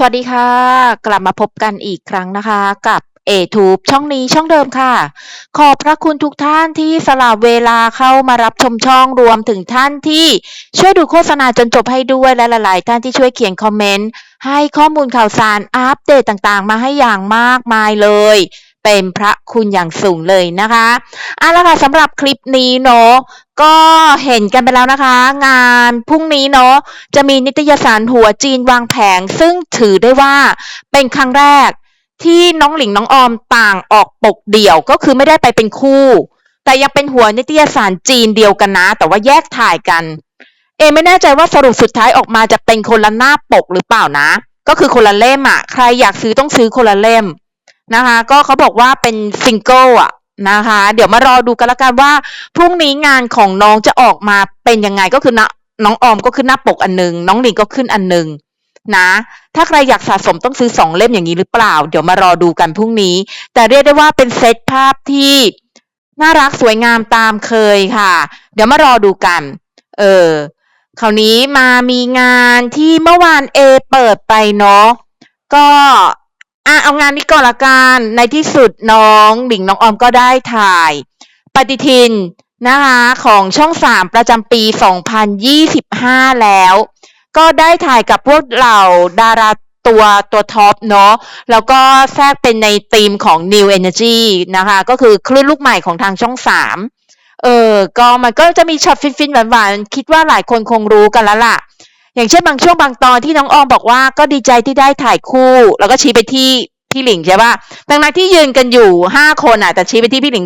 สวัสดีค่ะ กลับมาพบกันอีกครั้งนะคะกับเอทูบช่องนี้ช่องเดิมค่ะ ขอบพระคุณทุกท่านที่สละเวลาเข้ามารับชมช่องรวมถึงท่านที่ช่วยดูโฆษณาจนจบให้ด้วยและหลายๆท่านที่ช่วยเขียนคอมเมนต์ให้ข้อมูลข่าวสารอัปเดตต่างๆ มาให้อย่างมากมายเลย เป็นพระคุณอย่างสูงเลยนะคะเอาละค่ะสำหรับคลิปนี้เนาะ ก็เห็นกันไปแล้วนะคะ งานพรุ่งนี้เนาะจะมีนิตยสารหัวจีนวางแผง ซึ่งถือได้ว่าเป็นครั้งแรกที่น้องหลิงน้องออมต่างออกปกเดี่ยวก็คือไม่ได้ไปเป็นคู่ แต่ยังเป็นหัวนิตยสารจีนเดียวกันนะ แต่ว่าแยกถ่ายกัน เอไม่แน่ใจว่าสรุปสุดท้ายออกมาจะเป็นคนละหน้าปกหรือเปล่านะ ก็คือคนละเล่มอะ ใครอยากซื้อต้องซื้อคนละเล่มนะคะ ก็เขาบอกว่าเป็นซิงเกิลอะ นะคะ เดี๋ยวมารอดูกันละกันว่า พรุ่งนี้งานของน้องจะออกมาเป็นยังไงก็คือนะน้องออมก็ขึ้นหน้าปกอันหนึง น้องหลิงก็ขึ้นอันหนึงนะ ถ้าใครอยากสะสมต้องซื้อสองเล่มอย่างนี้หรือเปล่า เดี๋ยวมารอดูกันพรุ่งนี้ แต่เรียกได้ว่าเป็นเซตภาพที่น่ารักสวยงามตามเคยค่ะ เดี๋ยวมารอดูกัน เออคราวนี้มามีงานที่เมื่อวานเอเปิดไปเนาะก็ อะเอางานนี้ก่อนละกันในที่สุดน้องหลิงน้องออมก็ได้ถ่าย ปฏิทินนะคะของช่องสามประจำปี 2025 แล้ว ก็ได้ถ่ายกับพวกเหล่าดาราตัวตัวท็อปเนาะแล้วก็แทรกเป็นในธีมของ New Energy นะคะ ก็คือคลื่นลูกใหม่ของทางช่องสามเออ ก็มันก็จะมีช็อตฟินๆหวานๆ คิดว่าหลายคนคงรู้กันแล้วล่ะ อย่างเช่นบางช่วงบางตอนที่น้องออมบอกว่าก็ดีใจที่ได้ถ่ายคู่ แล้วก็ชี้ไปที่พี่หลิงใช่ปะดังนั้นที่ยืนกันอยู่ห้าคนอะ แต่ชี้ไปที่พี่หลิง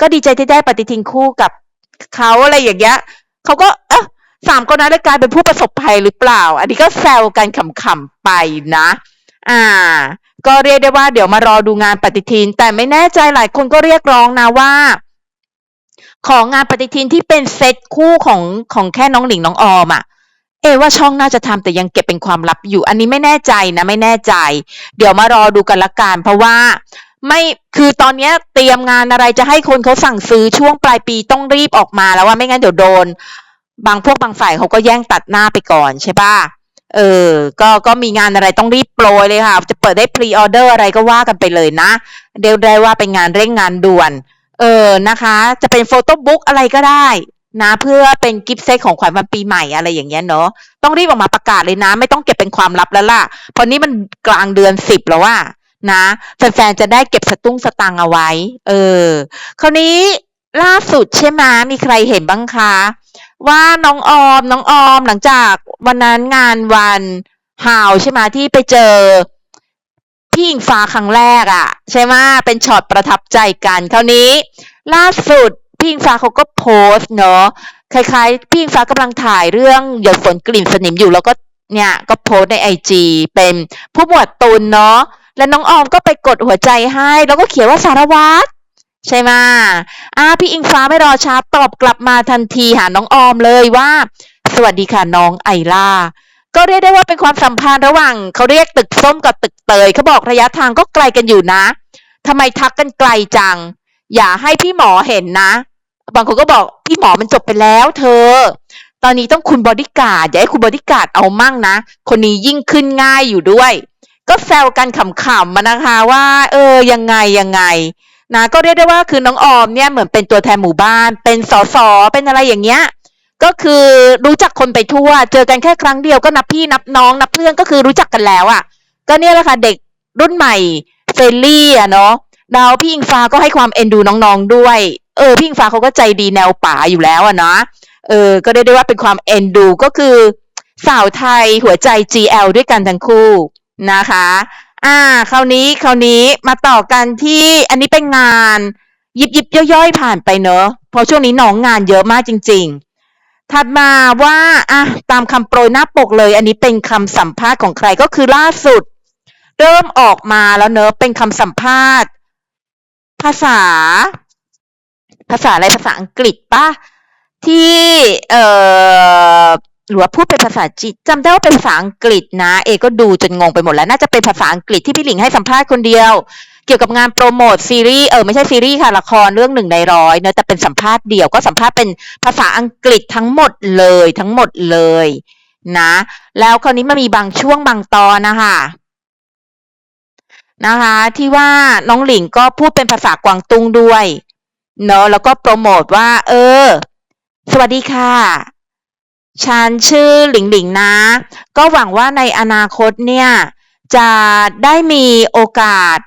ก็ดีใจที่ได้ปฏิทินคู่กับเขาอะไรอย่างเงี้ยเขาก็เอ๊ะสามคนนั้นได้กลายเป็นผู้ประสบภัยหรือเปล่า อันนี้ก็แซวกันขำๆไปนะ อ่า ก็เรียกได้ว่าเดี๋ยวมารอดูงานปฏิทิน แต่ไม่แน่ใจหลายคนก็เรียกร้องนะว่า ของงานปฏิทินที่เป็นเซตคู่ของของแค่น้องหลิงน้องออมอะ ว่าช่องน่าจะทำแต่ยังเก็บเป็นความลับอยู่ อันนี้ไม่แน่ใจนะไม่แน่ใจ เดี๋ยวมารอดูกันละกันเพราะว่าไม่คือตอนนี้เตรียมงานอะไรจะให้คนเขาสั่งซื้อช่วงปลายปีต้องรีบออกมาแล้วว่าไม่งั้นเดี๋ยวโดน บางพวกบางฝ่ายเขาก็แย่งตัดหน้าไปก่อนใช่ปะเออ ก็ก็มีงานอะไรต้องรีบโปรยเลยค่ะ จะเปิดได้พรีออเดอร์อะไรก็ว่ากันไปเลยนะ เดี๋ยวได้ว่าเป็นงานเร่งงานด่วน เออนะคะ จะเป็นโฟโต้บุ๊กอะไรก็ได้ นะเพื่อเป็นกิฟต์เซตของขวัญวันปีใหม่อะไรอย่างเงี้ยเนาะต้องรีบออกมาประกาศเลยนะ ไม่ต้องเก็บเป็นความลับแล้วล่ะเพราะนี้มันกลางเดือนสิบแล้วว่านะแฟนๆจะได้เก็บสตุ้งสตังเอาไว้ เออ คราวนี้ล่าสุดใช่ไหมมีใครเห็นบ้างคะ ว่าน้องออมน้องออมหลังจากวันนั้นงานวันฮาวใช่ไหมที่ไปเจอพี่อิงฟ้าครั้งแรกอะ่ะ ใช่ไหมเป็นช็อตประทับใจกัน คราวนี้ ล่าสุด พี่อิงฟ้าเขาก็โพสเนาะคล้ายๆ พี่อิงฟ้ากำลังถ่ายเรื่องหยดฝนกลิ่นสนิมอยู่แล้วก็เนี่ยก็โพสในไอจีเป็นผู้หมวดตุนเนาะแล้วน้องออมก็ไปกดหัวใจให้ แล้วก็เขียนว่าสารวัตรใช่ไหมอ่าพี่อิงฟ้าไม่รอช้าตอบกลับมาทันทีหาน้องออมเลยว่า สวัสดีค่ะน้องไอล่าก็เรียกได้ว่าเป็นความสัมพันธ์ระหว่างเขาเรียกตึกส้มกับตึกเตยเขาบอกระยะทางก็ไกลกันอยู่นะทำไมทักกันไกลจัง อย่าให้พี่หมอเห็นนะ บางคนก็บอกพี่หมอมันจบไปแล้วเธอ ตอนนี้ต้องคุณบอดี้การ์ดอย่าให้คุณบอดี้การ์ดเอามั่งนะ คนนี้ยิ่งขึ้นง่ายอยู่ด้วย ก็แซวกันขำๆมานะคะว่า เออยังไงยังไงนะก็เรียกได้ว่าคือน้องออมเนี่ยเหมือนเป็นตัวแทนหมู่บ้าน เป็นสสเป็นอะไรอย่างเงี้ยก็คือรู้จักคนไปทั่ว เจอกันแค่ครั้งเดียวก็นับพี่นับน้อง นับเพื่อนก็คือรู้จักกันแล้วอะ่ะ ก็เนี่ยแหละค่ะเด็กรุ่นใหม่เฟรนลี่อะเนาะ แล้วพี่อิงฟ้าก็ให้ความเอ็นดูน้องๆด้วย เออพี่อิงฟ้าเขาก็ใจดีแนวป่าอยู่แล้วอะเนาะเออ ก็ได้ได้ว่าเป็นความเอ็นดูก็คือ สาวไทยหัวใจ GL ด้วยกันทั้งคู่นะคะ อ่า คราวนี้คราวนี้มาต่อกันที่อันนี้เป็นงานยิบยิบย่อยๆ ผ่านไปเนอะเพราะช่วงนี้น้องงานเยอะมากจริง ๆ ถัดมาว่าอะตามคำโปรยหน้าปกเลย อันนี้เป็นคำสัมภาษณ์ของใครก็คือล่าสุด เริ่มออกมาแล้วเนอะเป็นคำสัมภาษณ์าษา ภาษาอะไรภาษาอังกฤษปะที่เอ่อหรือว่าพูดเป็นภาษาจีนจำได้ว่าเป็นภาษาอังกฤษนะ เอก็ดูจนงงไปหมดแล้ว น่าจะเป็นภาษาอังกฤษที่พี่หลิงให้สัมภาษณ์คนเดียว เกี่ยวกับงานโปรโมทซีรีส์เออไม่ใช่ซีรีส์ค่ะละครเรื่องหนึ่งในร้อยเนอะแต่เป็นสัมภาษณ์เดี่ยวก็สัมภาษณ์เป็นภาษาอังกฤษทั้งหมดเลยทั้งหมดเลยนะ แล้วคราวนี้มันมีบางช่วงบางตอนนะคะ นะคะ ที่ว่าน้องหลิงก็พูดเป็นภาษากวางตุ้งด้วยเนอะแล้วก็โปรโมทว่า เออ สวัสดีค่ะ ฉันชื่อหลิงหลิงนะ ก็หวังว่าในอนาคตเนี่ย จะได้มีโอกาส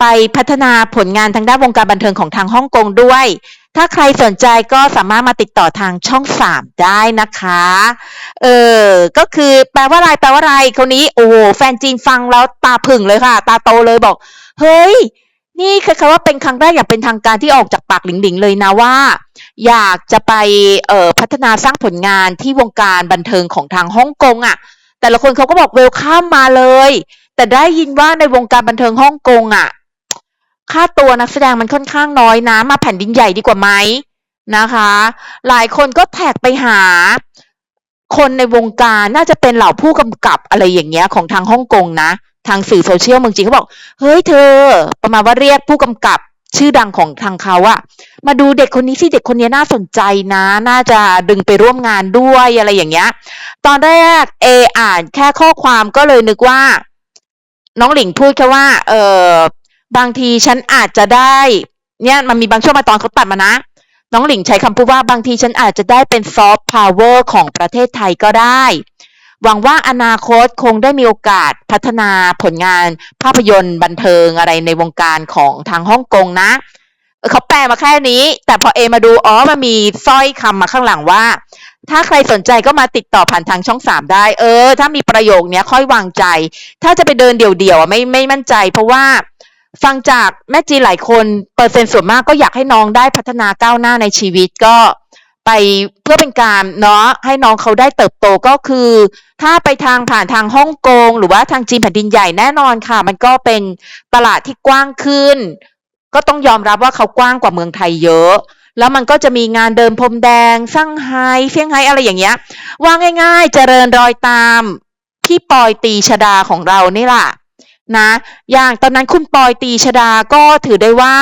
ไปพัฒนาผลงานทางด้านวงการบันเทิงของทางฮ่องกงด้วย ถ้าใครสนใจก็สามารถมาติดต่อทางช่องสามได้นะคะ เออ ก็คือแปลว่าอะไร แปลว่าอะไร คนนี้ โอ้แฟนจีนฟังแล้วตาผึ่งเลยค่ะ ตาโตเลยบอก เฮ้ย นี่คือคำว่าเป็นครั้งแรกอย่างเป็นทางการที่ออกจากปากหลิงหลิงเลยนะว่า อยากจะไปเอ่อพัฒนาสร้างผลงานที่วงการบันเทิงของทางฮ่องกงอะ่ะ แต่ละคนเขาก็บอกเวลข้ามมาเลย แต่ได้ยินว่าในวงการบันเทิงฮ่องกงอะ่ะ ค่าตัวนักแสดงมันค่อนข้างน้อยนะ มาแผ่นดินใหญ่ดีกว่าไหมนะคะ หลายคนก็แท็กไปหา คนในวงการน่าจะเป็นเหล่าผู้กำกับอะไรอย่างเงี้ยของทางฮ่องกงนะ ทางสื่อโซเชียลเมืองจีนเขาบอก เฮ้ยเธอ ประมาณว่าเรียกผู้กำกับชื่อดังของทางเขาอะมาดูเด็กคนนี้สิเด็กคนนี้น่าสนใจนะ น่าจะดึงไปร่วมงานด้วยอะไรอย่างเงี้ย ตอนแรกเออ่านแค่ข้อความก็เลยนึกว่า น้องหลิงพูดแค่ว่า เออ บางทีฉันอาจจะได้ เนี่ยมันมีบางช่วงบางตอนเขาตัดมานะ น้องหลิงใช้คำพูดว่าบางทีฉันอาจจะได้เป็นซอฟต์พาวเวอร์ของประเทศไทยก็ได้ หวังว่าอนาคตคงได้มีโอกาสพัฒนาผลงานภาพยนตร์บันเทิงอะไรในวงการของทางฮ่องกงนะเขาแปลมาแค่นี้ แต่พอเอมาดูอ๋อมันมีสร้อยคำมาข้างหลังว่า ถ้าใครสนใจก็มาติดต่อผ่านทางช่องสามได้ เออ ถ้ามีประโยคเนี้ยค่อยวางใจ ถ้าจะไปเดินเดี่ยวๆไม่ไม่มั่นใจ เพราะว่า ฟังจากแม่จีหลายคนเปอร์เซ็นต์ส่วนมากก็อยากให้น้องได้พัฒนาก้าวหน้าในชีวิตก็ไปเพื่อเป็นการเนาะให้น้องเขาได้เติบโตก็คือ ถ้าไปทางผ่านทางฮ่องกงหรือว่าทางจีนแผ่นดินใหญ่แน่นอนค่ะ มันก็เป็นตลาดที่กว้างขึ้น ก็ต้องยอมรับว่าเขากว้างกว่าเมืองไทยเยอะ แล้วมันก็จะมีงานเดินพรมแดงซั่งไฮ้เซี่ยงไฮ้อะไรอย่างเงี้ยว่าง่าย ๆ เจริญรอยตามพี่ปอยตีชดาของเรานี่แหละ นะอย่างตอนนั้นคุณปอยตีชดาก็ถือได้ว่า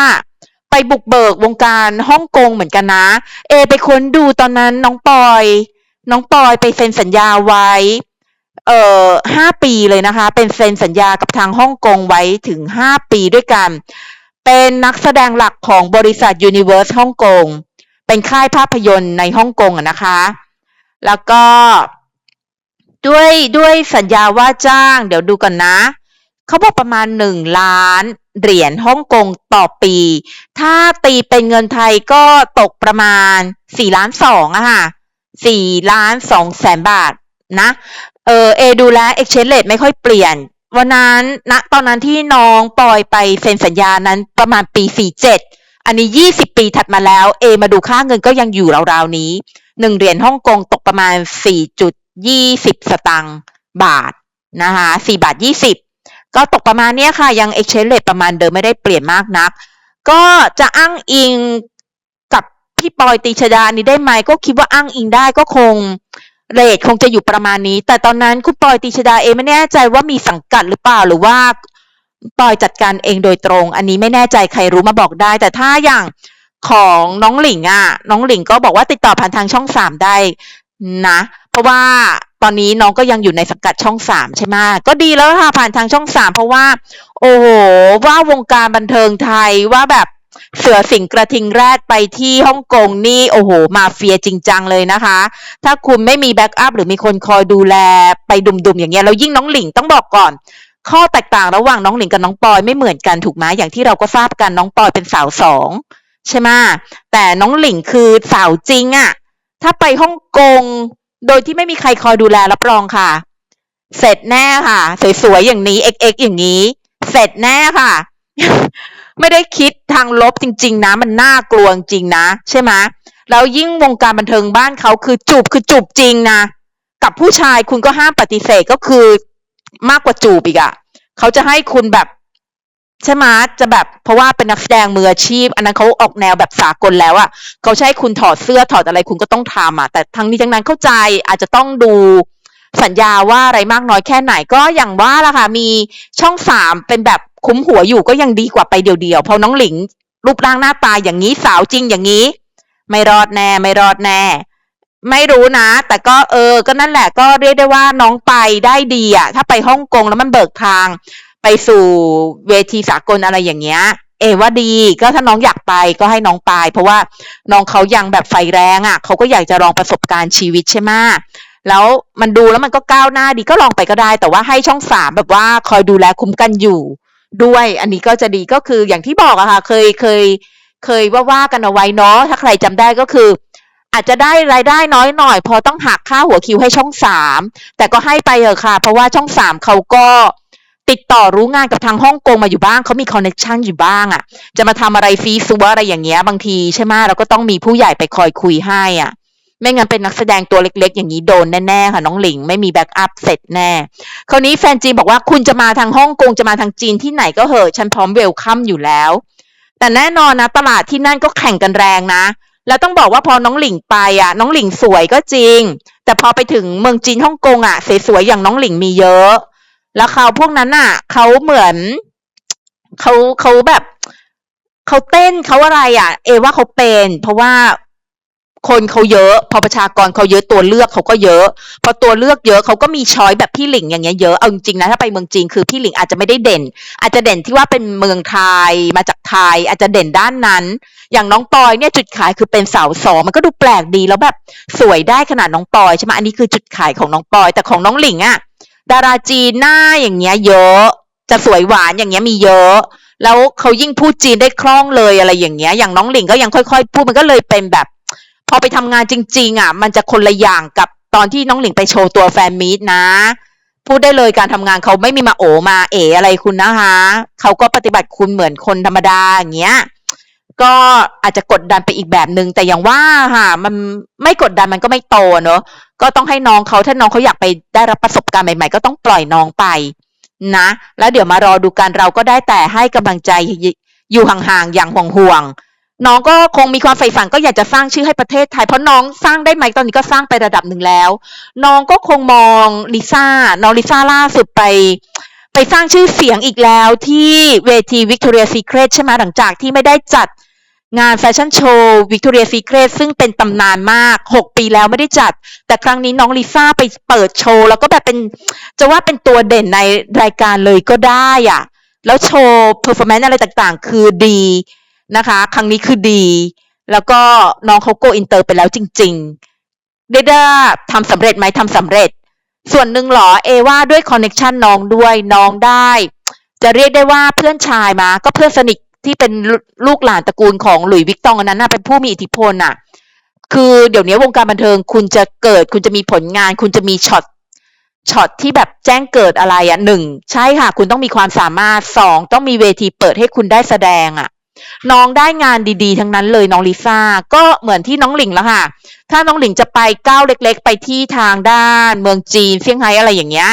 ไปบุกเบิกวงการฮ่องกงเหมือนกันนะ เอ ไปค้นดูตอนนั้นน้องปอย น้องปอยไปเซ็นสัญญาไว้ เอ่อห้าปีเลยนะคะ เป็นเซ็นสัญญากับทางฮ่องกงไว้ถึงห้าปีด้วยกัน เป็นนักแสดงหลักของบริษัท Universe ฮ่องกง เป็นค่ายภาพยนตร์ในฮ่องกงนะคะ แล้วก็ด้วยด้วยสัญญาว่าจ้าง เดี๋ยวดูกันนะ เขาบอกประมาณหนึ่งล้านเหรียญฮ่องกงต่อปี ถ้าตีเป็นเงินไทยก็ตกประมาณสี่ล้านสองอะค่ะสี่ล้านสองแสนบาทนะ เออเอดูแล exchange rate ไม่ค่อยเปลี่ยน วันนั้นณตอนนั้นที่น้องปล่อยไปเซ็นสัญญานั้นประมาณปีสี่เจ็ดอันนี้ยี่สิบปีถัดมาแล้ว เอ มาดูค่าเงินก็ยังอยู่ราวๆนี้ หนึ่งเหรียญฮ่องกงตกประมาณสี่จุดยี่สิบสตางค์บาทนะคะสี่บาทยี่สิบ ก็ตกประมาณนี้ค่ะ ยัง exchange rate ประมาณเดิมไม่ได้เปลี่ยนมากนัก ก็จะอ้างอิงกับพี่ปอยตีชดานี้ได้ไหมก็คิดว่าอ้างอิงได้ก็คงเรทคงจะอยู่ประมาณนี้ แต่ตอนนั้นคุณปอยตีชดาเองไม่แน่ใจว่ามีสังกัดหรือเปล่าหรือว่าปอยจัดการเองโดยตรง อันนี้ไม่แน่ใจใครรู้มาบอกได้ แต่ถ้าอย่างของน้องหลิงอะ น้องหลิงก็บอกว่าติดต่อผ่านทางช่องสามได้นะ เพราะว่า ตอนนี้น้องก็ยังอยู่ในสังกัดช่องสามใช่ไหมก็ดีแล้วค่ะผ่านทางช่องสามเพราะว่า โอ้โห ว่าวงการบันเทิงไทยว่าแบบเสือสิงกระทิงแรดไปที่ฮ่องกงนี่โอ้โห มาเฟียจริงจังเลยนะคะ ถ้าคุณไม่มีแบ็กอัพหรือมีคนคอยดูแลไปดุมๆอย่างเงี้ยแล้วยิ่งน้องหลิงต้องบอกก่อน ข้อแตกต่างระหว่างน้องหลิงกับน้องปอยไม่เหมือนกันถูกไหมอย่างที่เราก็ทราบกันน้องปอยเป็นสาวสองใช่ไหมแต่น้องหลิงคือสาวจริงอะถ้าไปฮ่องกง โดยที่ไม่มีใครคอยดูแลรับรองค่ะ เสร็จแน่ค่ะ สวยๆอย่างนี้ XX อย่างนี้ เสร็จแน่ค่ะ ไม่ได้คิดทางลบจริง ๆ นะ มันน่ากลัวจริงนะ ใช่ไหมแล้วยิ่งวงการบันเทิงบ้านเขาคือจูบคือจูบจริงนะกับผู้ชายคุณก็ห้ามปฏิเสธก็คือมากกว่าจูบอีกอะ เขาจะให้คุณแบบ ใช่ไหมจะแบบเพราะว่าเป็นนักแสดงมืออาชีพ อันนั้นเขาออกแนวแบบสากลแล้วอะเขาใช้คุณถอดเสื้อถอดอะไรคุณก็ต้องทำอะแต่ทั้งนี้ทั้งนั้นเข้าใจอาจจะต้องดูสัญญาว่าอะไรมากน้อยแค่ไหนก็อย่างว่าล่ะค่ะ มีช่องสามเป็นแบบคุ้มหัวอยู่ก็ยังดีกว่าไปเดี่ยวๆเพราะน้องหลิง รูปร่างหน้าตาอย่างนี้สาวจริงอย่างนี้ ไม่รอดแน่ไม่รอดแน่ ไม่รู้นะ แต่ก็เออ ก็นั่นแหละก็เรียกได้ว่าน้องไปได้ดีอะถ้าไปฮ่องกงแล้วมันเบิกทาง ไปสู่เวทีสากลอะไรอย่างเงี้ย เอว่าดีก็ถ้าน้องอยากไปก็ให้น้องไป เพราะว่าน้องเขายังแบบไฟแรงอะ่ะเขาก็อยากจะลองประสบการณ์ชีวิตใช่ไหมแล้วมันดูแล้วมันก็ก้าวหน้าดีก็ลองไปก็ได้ แต่ว่าให้ช่องสามแบบว่าคอยดูแลคุ้มกันอยู่ด้วย อันนี้ก็จะดีก็คืออย่างที่บอกอะค่ะ เคยเคยเคยว่าว่ากันเอาไว้เนาะถ้าใครจำได้ก็คือ อาจจะได้รายได้น้อยหน่อย พอต้องหักค่าหัวคิวให้ช่องสามแต่ก็ให้ไปเถอะค่ะ เพราะว่าช่องสามเขาก็ ติดต่อรู้งานกับทางฮ่องกงมาอยู่บ้างเขามีคอนเน c ชันอยู่บ้างอะ่ะ จะมาทำอะไรซีซัวอะไรอย่างเงี้ยบางทีใช่ไหมเราก็ต้องมีผู้ใหญ่ไปคอยคุยให้อะ ไม่งั้นเป็นนักแสดงตัวเล็ก ๆ อย่างนี้โดนแน่ๆค่ะน้องหลิงไม่มีแบ็กอัพเสร็จแน่ คราวนี้แฟนจีนบอกว่าคุณจะมาทางฮ่องกงจะมาทางจีนที่ไหนก็เหอะฉันพร้อมเวลคัมอยู่แล้ว แต่แน่นอนนะตลาดที่นั่นก็แข่งกันแรงนะแล้วต้องบอกว่าพอน้องหลิงไปอะ น้องหลิงสวยก็จริง แต่พอไปถึงเมืองจีนฮ่องกงอะสวยๆอย่างน้องหลิงมีเยอะ แล้วเขาพวกนั้นอะเขาเหมือนเขาเขาแบบเขาเต้นเขาอะไรอะ เอว่าเขาเป็น เพราะว่าคนเขาเยอะพอประชากรเขาเยอะตัวเลือกเขาก็เยอะ พอตัวเลือกเยอะเขาก็มีช้อยแบบพี่หลิงอย่างเงี้ยเยอะเอาจริงๆนะถ้าไปเมืองจีนคือพี่หลิงอาจจะไม่ได้เด่น อาจจะเด่นที่ว่าเป็นเมืองไทยมาจากไทย อาจจะเด่นด้านนั้น อย่างน้องปอยเนี่ยจุดขายคือเป็นสาวสองมันก็ดูแปลกดีแล้วแบบสวยได้ขนาดน้องปอยใช่ไหมอันนี้คือจุดขายของน้องปอย แต่ของน้องหลิงอะ ดาราจีนหน้าอย่างเงี้ยเยอะ จะสวยหวานอย่างเงี้ยมีเยอะ แล้วเขายิ่งพูดจีนได้คล่องเลยอะไรอย่างเงี้ย อย่างน้องหลิงก็ยังค่อย ๆ พูดมันก็เลยเป็นแบบ พอไปทำงานจริง ๆ อะ มันจะคนละอย่างกับตอนที่น้องหลิงไปโชว์ตัวแฟนมีตนะ พูดได้เลยการทำงานเขาไม่มีมาโอมาเออะไรคุณนะคะเขาก็ปฏิบัติคุณเหมือนคนธรรมดาอย่างเงี้ยก็อาจจะกดดันไปอีกแบบหนึง่งแต่อย่างว่าค่ะ มันไม่กดดันมันก็ไม่โตเนอะ ก็ต้องให้น้องเขาถ้าน้องเขาอยากไปได้รับประสบการณ์ใหม่ ๆ ก็ต้องปล่อยน้องไปนะ แล้วเดี๋ยวมารอดูกันเราก็ได้แต่ให้กำลังใจอยู่ห่างๆอย่างห่วงๆน้องก็คงมีความใฝ่ฝันก็อยากจะสร้างชื่อให้ประเทศไทย เพราะน้องสร้างได้ไหมตอนนี้ก็สร้างไประดับหนึ่งแล้ว น้องก็คงมองลิซ่าน้องลิซ่าล่าสุดไป ไปสร้างชื่อเสียงอีกแล้วที่เวทีวิกตอเรียซีเครตใช่ไหมหลังจากที่ไม่ได้จัด งานแฟชั่นโชว์วิกตอเรียซีเครตซึ่งเป็นตำนานมาก 6 ปีแล้วไม่ได้จัด แต่ครั้งนี้น้องลิซ่าไปเปิดโชว์ แล้วก็แบบเป็นจะว่าเป็นตัวเด่นในรายการเลยก็ได้อะแล้วโชว์เพอร์ฟอร์แมนซ์อะไรต่างๆ คือดีนะคะ ครั้งนี้คือดี แล้วก็น้องเขาโกอินเตอร์ไปแล้วจริงๆได้ได้าทำสำเร็จไหมทำสำเร็จ ส่วนหนึ่งหรอเอว่าด้วยคอนเน็ชันน้องด้วยน้องได้ จะเรียกได้ว่าเพื่อนชายมา ก็เพื่อนสนิท ที่เป็นลูกหลานตระกูลของหลุยส์วิกตองอันนั้นน่ะเป็นผู้มีอิทธิพลน่ะ คือเดี๋ยวนี้วงการบันเทิงคุณจะเกิด คุณจะมีผลงาน คุณจะมีช็อตช็อตที่แบบแจ้งเกิดอะไรอะหนึ่งใช่ค่ะ คุณต้องมีความสามารถสองต้องมีเวทีเปิดให้คุณได้แสดงอะ น้องได้งานดีๆ ทั้งนั้นเลยน้องลิซ่าก็เหมือนที่น้องหลิงแล้วค่ะ ถ้าน้องหลิงจะไปก้าวเล็ก ๆ ไปที่ทางด้าน เมืองจีนเซี่ยงไฮ้อะไรอย่างเงี้ย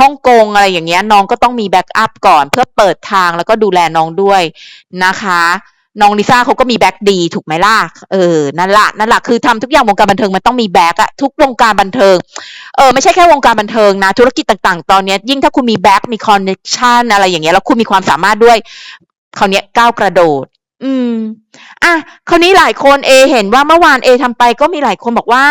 ฮ่องกงอะไรอย่างเงี้ยน้องก็ต้องมีแบ็กอัพก่อน เพื่อเปิดทางแล้วก็ดูแลน้องด้วยนะคะน้องลิซ่าเขาก็มีแบ็กดีถูกไหมล่ะ เออ นั่นละนั่นละคือทำทุกอย่างวงการบันเทิงมันต้องมีแบ็กอะทุกวงการบันเทิง เออไม่ใช่แค่วงการบันเทิงนะ ธุรกิจต่างๆ ตอนนี้ยิ่งถ้าคุณมีแบ็กมีคอนเนคชันอะไรอย่างเงี้ยแล้วคุณมีความสามารถด้วยคราวนี้ก้าวกระโดด อืม อะคราวนี้หลายคนเอ เห็นว่าเมื่อวานเอทำไปก็มีหลายคนบอกว่า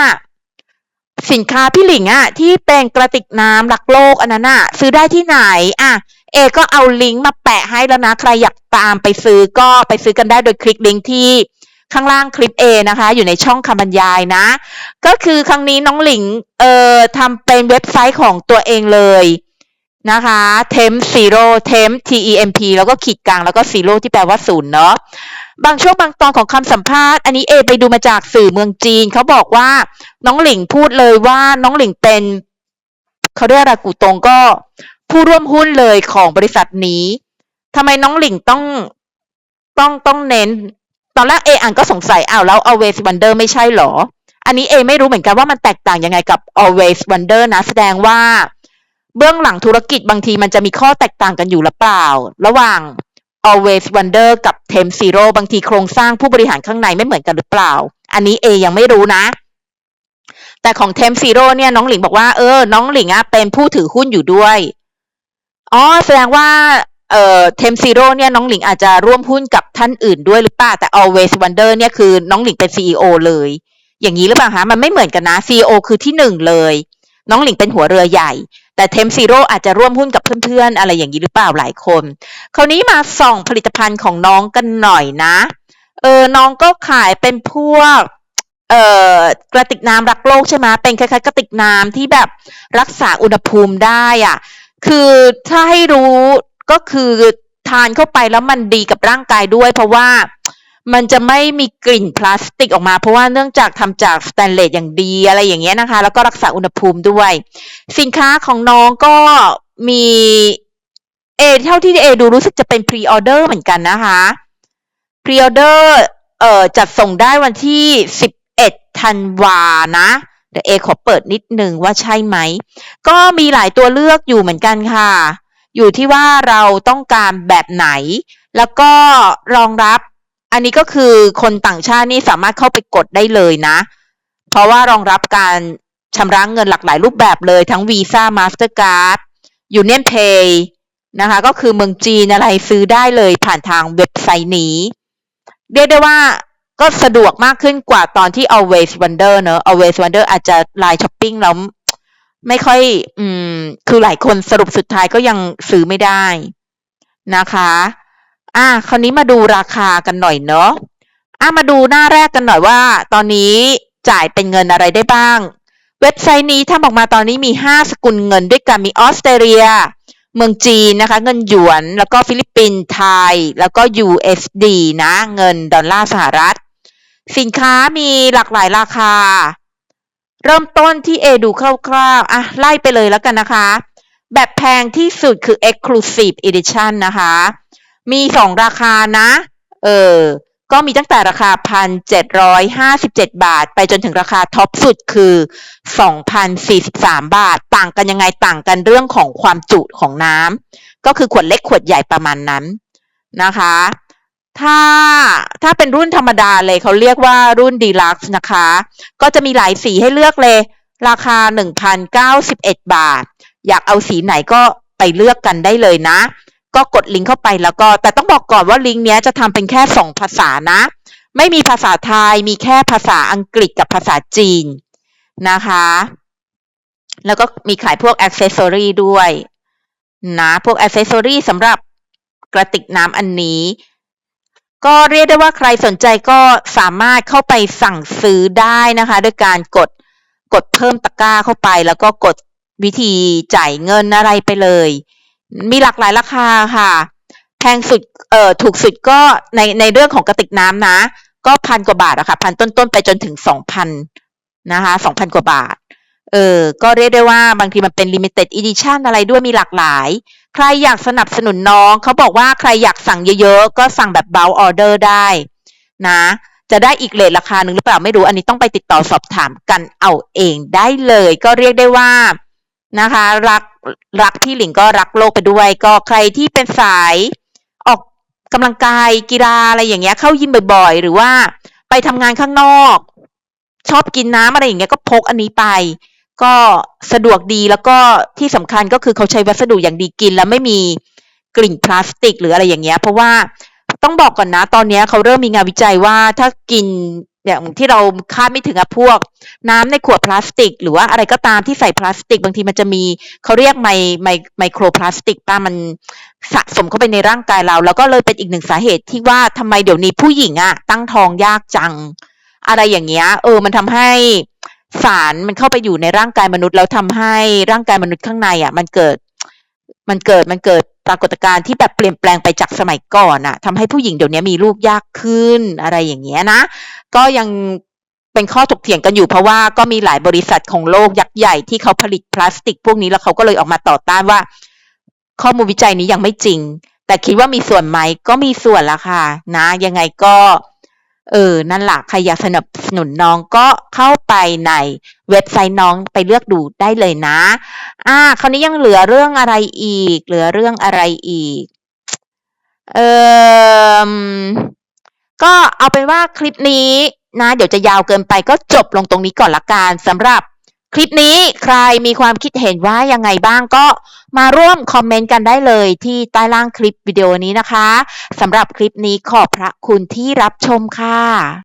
สินค้าพี่หลิงอะที่เป็นกระติกน้ำรักโลกอันนั้นอะซื้อได้ที่ไหนอะเอก็เอาลิงก์มาแปะให้แล้วนะ ใครอยากตามไปซื้อก็ไปซื้อกันได้โดยคลิกลิงก์ที่ข้างล่างคลิป A นะคะ อยู่ในช่องคำบรรยายนะ ก็คือครั้งนี้น้องหลิงเอ่อทำเป็นเว็บไซต์ของตัวเองเลยนะคะ temp zero temp t e m p แล้วก็ขีดกลางแล้วก็ zero ที่แปลว่าศูนย์เนาะบางช่วงบางตอนของคำสัมภาษณ์ อันนี้เอไปดูมาจากสื่อเมืองจีน เขาบอกว่าน้องหลิงพูดเลยว่าน้องหลิงเป็นเขาเรียกอะไรกูตรงก็ผู้ร่วมหุ้นเลยของบริษัทนี้ทำไมน้องหลิงต้องต้องต้องเน้น ตอนแรกเออ่านก็สงสัยอ้าวแล้ว always wonder ไม่ใช่หรอ อันนี้เอไม่รู้เหมือนกันว่ามันแตกต่างยังไงกับ always wonder นะ แสดงว่าเบื้องหลังธุรกิจบางทีมันจะมีข้อแตกต่างกันอยู่หรือเปล่า ระหว่าง always wonder กับ tem zero บางทีโครงสร้างผู้บริหารข้างในไม่เหมือนกันหรือเปล่า อันนี้เอยังไม่รู้นะ แต่ของ tem zero เนี่ยน้องหลิงบอกว่าเออ น้องหลิงอะเป็นผู้ถือหุ้นอยู่ด้วย อ๋อแสดงว่าเอ่อเทมซีโร่เนี่ยน้องหลิงอาจจะร่วมหุ้นกับท่านอื่นด้วยหรือเปล่าแต่ always wonder เนี่ยคือน้องหลิงเป็น CEO เลย อย่างนี้หรือเปล่าคะมันไม่เหมือนกันนะ CEO คือที่หนึ่งเลย น้องหลิงเป็นหัวเรือใหญ่ แต่เทมซีโร่อาจจะร่วมหุ้นกับเพื่อนๆ อะไรอย่างนี้หรือเปล่าหลายคน คราวนี้มาส่องผลิตภัณฑ์ของน้องกันหน่อยนะ เออ น้องก็ขายเป็นพวกเอ่อกระติกน้ำรักโลกใช่ไหมเป็นคล้ายๆกระติกน้ำที่แบบรักษาอุณหภูมิได้อะ คือถ้าให้รู้ก็คือทานเข้าไปแล้วมันดีกับร่างกายด้วย เพราะว่า มันจะไม่มีกลิ่นพลาสติกออกมา เพราะว่าเนื่องจากทำจากสแตนเลสอย่างดีอะไรอย่างเงี้ยนะคะ แล้วก็รักษาอุณหภูมิด้วย สินค้าของน้องก็มีเอเท่าที่เอดูรู้สึกจะเป็นพรีออเดอร์เหมือนกันนะคะพรีออเดอร์เอ่อจัดส่งได้วันที่สิบเอ็ดธันวานะเดี๋ยวเอขอเปิดนิดนึงว่าใช่ไหม ก็มีหลายตัวเลือกอยู่เหมือนกันค่ะ อยู่ที่ว่าเราต้องการแบบไหน แล้วก็รองรับ อันนี้ก็คือคนต่างชาตินี่สามารถเข้าไปกดได้เลยนะ เพราะว่ารองรับการชำระเงินหลากหลายรูปแบบเลยทั้ง Visa Mastercard Union Pay นะคะ ก็คือเมืองจีนอะไรซื้อได้เลยผ่านทางเว็บไซต์นี้ เรียกได้ว่าก็สะดวกมากขึ้นกว่าตอนที่ Always Wonder เนอะ Always Wonder อาจจะไลน์ช้อปปิ้งแล้วไม่ค่อย อืม คือหลายคนสรุปสุดท้ายก็ยังซื้อไม่ได้นะคะ อะคราวนี้มาดูราคากันหน่อยเนาะอะมาดูหน้าแรกกันหน่อยว่า ตอนนี้จ่ายเป็นเงินอะไรได้บ้าง เว็บไซต์นี้ทำออกมาตอนนี้มี 5 สกุลเงินด้วยกันมีออสเตรเลีย เมืองจีนนะคะ เงินหยวน แล้วก็ฟิลิปปินส์ไทย แล้วก็ USD นะ เงินดอลลาร์สหรัฐ สินค้ามีหลากหลายราคา เริ่มต้นที่เอดูคร่าวๆอะไล่ไปเลยแล้วกันนะคะ แบบแพงที่สุดคือ Exclusive Edition นะคะ มีสองราคานะ เออ ก็มีตั้งแต่ราคา 1,757 บาท ไปจนถึงราคาท็อปสุดคือ 2,043 บาท ต่างกันยังไงต่างกันเรื่องของความจุของน้ำก็คือขวดเล็กขวดใหญ่ประมาณนั้นนะคะ ถ้าถ้าเป็นรุ่นธรรมดาเลยเขาเรียกว่ารุ่นดีลักซ์นะคะ ก็จะมีหลายสีให้เลือกเลย ราคา 1,091 บาท อยากเอาสีไหนก็ไปเลือกกันได้เลยนะ ก็กดลิงก์เข้าไปแล้วก็ แต่ต้องบอกก่อนว่าลิงก์เนี้ยจะทำเป็นแค่สองภาษานะ ไม่มีภาษาไทย มีแค่ภาษาอังกฤษกับภาษาจีนนะคะ แล้วก็มีขายพวกอ c เซสซอรีด้วยนะพวกอ c เซสซอรีสำหรับกระติกน้ำอันนี้ ก็เรียกได้ว่าใครสนใจก็สามารถเข้าไปสั่งซื้อได้นะคะ ด้วยการกดกดเพิ่มตะกร้าเข้าไป แล้วก็กดวิธีจ่ายเงินอะไรไปเลย มีหลากหลายราคาค่ะ แพงสุดเอ่อถูกสุดก็ในในเรื่องของกระติกน้ำนะ ก็พันกว่าบาทอะค่ะพันต้นๆไปจนถึงสองพันนะคะสองพันกว่าบาทเออก็เรียกได้ว่าบางทีมันเป็น limited edition อะไรด้วยมีหลากหลาย ใครอยากสนับสนุนน้อง เขาบอกว่าใครอยากสั่งเยอะๆ ก็สั่งแบบ bulk order ได้นะ จะได้อีกเลทราคาหนึ่งหรือเปล่าไม่รู้ อันนี้ต้องไปติดต่อสอบถามกันเอาเองได้เลย ก็เรียกได้ว่า นะคะ รักรักพี่หลิงก็รักโลกไปด้วย ก็ใครที่เป็นสายออกกำลังกายกีฬาอะไรอย่างเงี้ย เข้ายิมบ่อยๆ หรือว่าไปทำงานข้างนอก ชอบกินน้ำอะไรอย่างเงี้ยก็พกอันนี้ไป ก็สะดวกดีแล้วก็ที่สำคัญก็คือเขาใช้วัสดุอย่างดีกิน แล้วไม่มีกลิ่นพลาสติกหรืออะไรอย่างเงี้ย เพราะว่าต้องบอกก่อนนะ ตอนนี้เขาเริ่มมีงานวิจัยว่าถ้ากิน อย่างที่เราคาดไม่ถึงอะพวก น้ำในขวดพลาสติก หรือว่าอะไรก็ตามที่ใส่พลาสติก บางทีมันจะมีเขาเรียกไมไมไมโครพลาสติกป้ามันสะสมเข้าไปในร่างกายเรา แล้วก็เลยเป็นอีกหนึ่งสาเหตุที่ว่าทำไมเดี๋ยวนี้ผู้หญิงอะตั้งท้องยากจัง อะไรอย่างเงี้ย เออ มันทำให้สารมันเข้าไปอยู่ในร่างกายมนุษย์แล้วทำให้ร่างกายมนุษย์ข้างในอะมันเกิด มันเกิดมันเกิดปรากฏการณ์ที่แบบเปลี่ยนแปลงไปจากสมัยก่อนอะทำให้ผู้หญิงเดี๋ยวนี้มีลูกยากขึ้นอะไรอย่างเงี้ยนะ ก็ยังเป็นข้อถกเถียงกันอยู่เพราะว่าก็มีหลายบริษัทของโลกยักษ์ใหญ่ที่เขาผลิตพลาสติก พวกนี้แล้วเขาก็เลยออกมาต่อต้านว่า ข้อมูลวิจัยนี้ยังไม่จริง แต่คิดว่ามีส่วนไหมก็มีส่วนละค่ะ นะ ยังไงก็ เออ นั่นแหละใครอยากสนับสนุนน้องก็เข้าไปในเว็บไซต์น้องไปเลือกดูได้เลยนะ อ่า คราวนี้ยังเหลือเรื่องอะไรอีก เหลือเรื่องอะไรอีก เออก็เอาเป็นว่าคลิปนี้นะ เดี๋ยวจะยาวเกินไปก็จบลงตรงนี้ก่อนละกันสำหรับ คลิปนี้ใครมีความคิดเห็นว่ายังไงบ้างก็มาร่วมคอมเมนต์กันได้เลยที่ใต้ล่างคลิปวิดีโอนี้นะคะสำหรับคลิปนี้ขอบพระคุณที่รับชมค่ะ